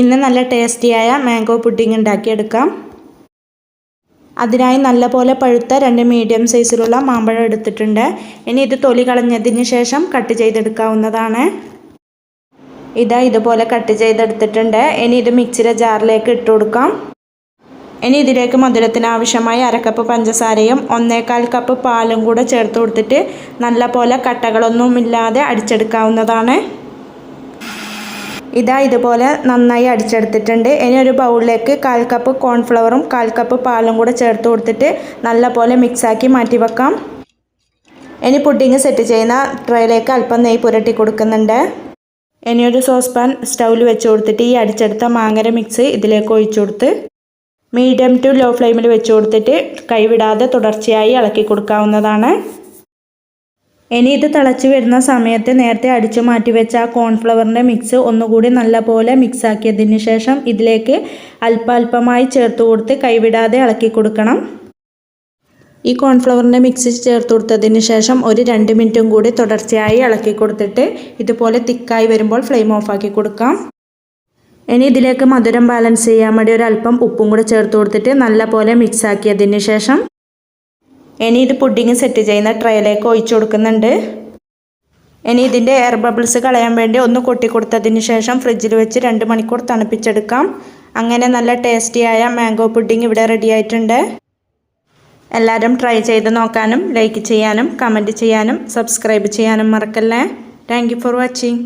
ഇന്ന് നല്ല ടേസ്റ്റിയായ മാംഗോ പുഡിംഗ് ഉണ്ടാക്കിയെടുക്കാം. അതിനായി നല്ലപോലെ പഴുത്ത രണ്ട് മീഡിയം സൈസിലുള്ള മാമ്പഴം എടുത്തിട്ടുണ്ട്. ഇനി ഇത് തൊലി കളഞ്ഞതിന് ശേഷം കട്ട് ചെയ്തെടുക്കാവുന്നതാണ്. ഇതാ ഇതുപോലെ കട്ട് ചെയ്തെടുത്തിട്ടുണ്ട്. ഇനി ഇത് മിക്സിയുടെ ജാറിലേക്ക് ഇട്ട് കൊടുക്കാം. ഇനി ഇതിലേക്ക് മധുരത്തിന് ആവശ്യമായ അരക്കപ്പ് പഞ്ചസാരയും ഒന്നേകാൽ കപ്പ് പാലും കൂടെ ചേർത്ത് കൊടുത്തിട്ട് നല്ലപോലെ കട്ടകളൊന്നുമില്ലാതെ അടിച്ചെടുക്കാവുന്നതാണ്. ഇതാ ഇതുപോലെ നന്നായി അടിച്ചെടുത്തിട്ടുണ്ട്. ഇനി ഒരു ബൗളിലേക്ക് കാൽ കപ്പ് കോൺഫ്ലവറും കാൽ കപ്പ് പാലും കൂടെ ചേർത്ത് കൊടുത്തിട്ട് നല്ലപോലെ മിക്സാക്കി മാറ്റി വെക്കാം. ഇനി പുഡിങ് സെറ്റ് ചെയ്യുന്ന ട്രേയിലേക്ക് അല്പം നെയ്യ് പുരട്ടി കൊടുക്കുന്നുണ്ട്. ഇനി ഒരു സോസ് പാൻ സ്റ്റൗവിൽ വെച്ച് കൊടുത്തിട്ട് ഈ അടിച്ചെടുത്ത മാങ്ങര മിക്സ് ഇതിലേക്ക് ഒഴിച്ചു കൊടുത്ത് മീഡിയം ടു ലോ ഫ്ലെയിമിൽ വെച്ച് കൊടുത്തിട്ട് കൈവിടാതെ തുടർച്ചയായി ഇളക്കി കൊടുക്കാവുന്നതാണ്. ഇനി ഇത് തിളച്ച് വരുന്ന സമയത്ത് നേരത്തെ അടിച്ചു മാറ്റി വെച്ച ആ കോൺഫ്ലവറിന്റെ മിക്സ് ഒന്നുകൂടി നല്ലപോലെ മിക്സ് ആക്കിയതിന് ശേഷം ഇതിലേക്ക് അല്പാൽപമായി ചേർത്ത് കൊടുത്ത് കൈവിടാതെ ഇളക്കി കൊടുക്കണം. ഈ കോൺഫ്ലവറിന്റെ മിക്സ് ചേർത്ത് കൊടുത്തതിന് ശേഷം ഒരു രണ്ട് മിനിറ്റും കൂടി തുടർച്ചയായി ഇളക്കി കൊടുത്തിട്ട് ഇതുപോലെ തിക്കായി വരുമ്പോൾ ഫ്ലെയിം ഓഫാക്കി കൊടുക്കാം. ഇനി ഇതിലേക്ക് മധുരം ബാലൻസ് ചെയ്യാൻ വേണ്ടി ഒരു അല്പം ഉപ്പും കൂടി ചേർത്ത് കൊടുത്തിട്ട് നല്ലപോലെ മിക്സ് ആക്കിയതിന് ശേഷം ഇനി ഇത് പുഡിങ് സെറ്റ് ചെയ്യുന്ന ട്രേയിലേക്ക് ഒഴിച്ചു കൊടുക്കുന്നുണ്ട്. ഇനി ഇതിന്റെ എയർ ബബിൾസ് കളയാൻ വേണ്ടി ഒന്ന് കൊട്ടി കൊടുത്തതിന് ശേഷം ഫ്രിഡ്ജിൽ വെച്ച് രണ്ട് മണിക്കൂർ തണുപ്പിച്ചെടുക്കാം. അങ്ങനെ നല്ല ടേസ്റ്റിയായ മാംഗോ പുഡിങ് ഇവിടെ റെഡി ആയിട്ടുണ്ട്. എല്ലാവരും ട്രൈ ചെയ്ത് നോക്കാനും ലൈക്ക് ചെയ്യാനും കമന്റ് ചെയ്യാനും സബ്സ്ക്രൈബ് ചെയ്യാനും മറക്കല്ലേ. Thank for watching